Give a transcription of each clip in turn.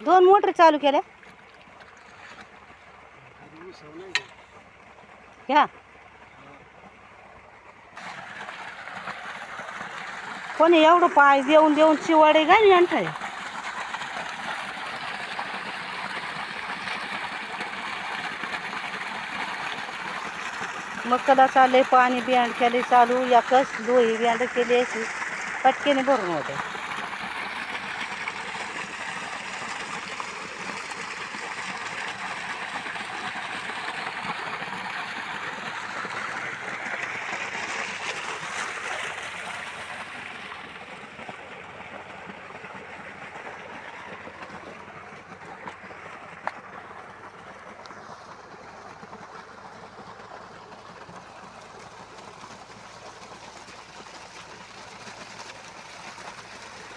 दोन मोटर चालू केल्या. घ्या. कोणी एवढं पाय देऊन देऊन चिवाडे गाणी आणताय कदा चालले पाणी बियाण केले चालू या कस लोही बियाण केली अशी. पटकेने भरून होते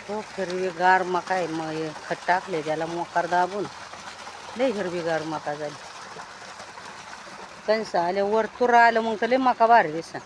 हो हिरवीगार मका आहे मग हे खत टाकले त्याला मोकार दाबून. लय हिरवीगार मका झाली. कंस आले वर तुरा आलं मग तर लय मका भारी दिसा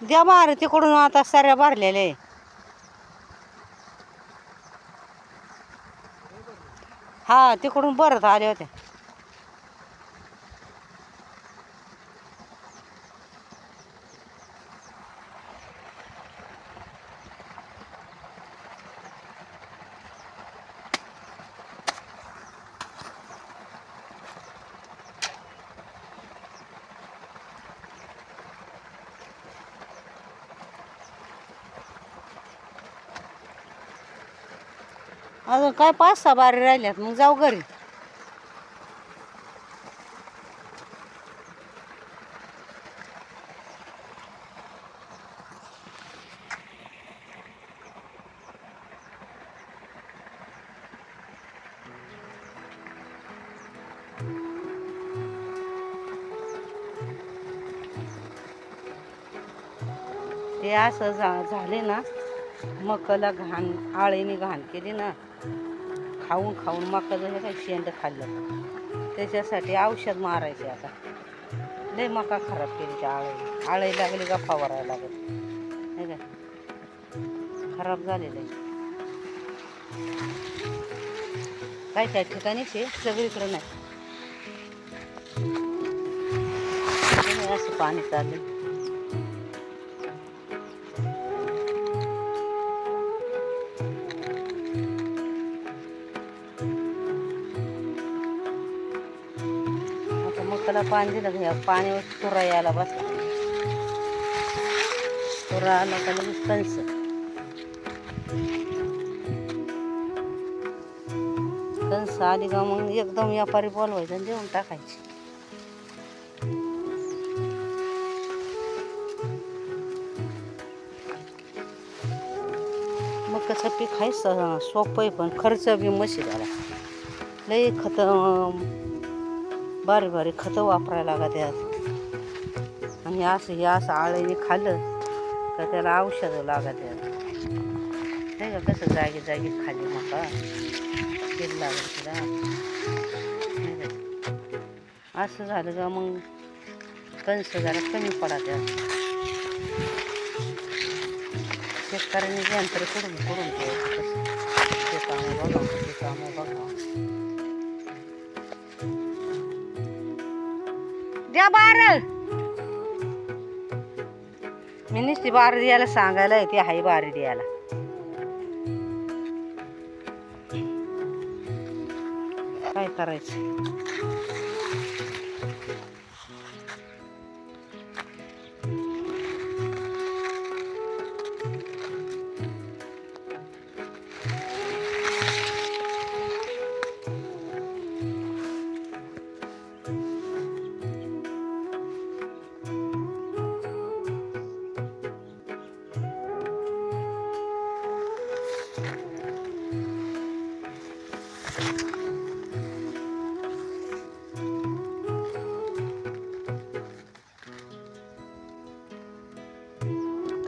द्या बार तिकडून आता साऱ्या भरलेल्या आहे. हा तिकडून परत आले होते अजून काय पाच सहा बारी राहिल्यात मग जाऊ घरी. ते असं झा झाले ना मकला घाण आळीने घाण केली ना खाऊन खाऊन मका जर काही शेंड खाल्लं. त्याच्यासाठी औषध मारायचे आता. लय मका खराब केली त्या आळी आळी लागली का फवारायला लागत नाही का खराब झालेलं आहे काय काय ठिकाणी शे सगळीकडे नाही. असं पाणी चाललं. त्याला पाणी दिलं घ्या पाणी तुरा यायला बस. तुरा आला का लगेच कंस आली का मग एकदम व्यापारी बोलवायचं आणि देऊन टाकायची. मकाचं पीक आहे सोपं आहे पण खर्च बी मशी झाला. लई खत बारीक बारीक खतं वापरायला लागत त्यात आणि असं हे असं आळीने खाल्लं का त्याला औषधं लागत यात नाही का कसं जागी जागी खाली मका तेल लागत तिला. असं झालं का मग कणस जरा कमी पडा यात शेतकऱ्यांनी यंत्र करून करून ते कामं बघा ते कामं बघा. द्या बार. मी नुसती बार द्यायला सांगायला येते हाय बारी द्यायला. काय करायचं?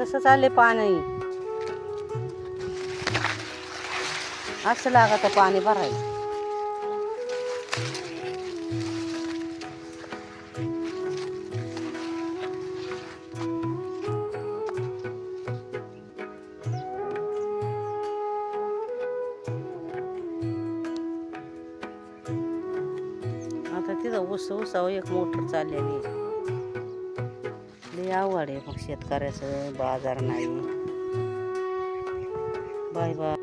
तसंच आले पाणी. असं लागतं पाणी भरायचं ऊस उसावं एक मोटर चाललेली लई आवड आहे मग शेतकऱ्याचं बाजार नाही. Bye bye.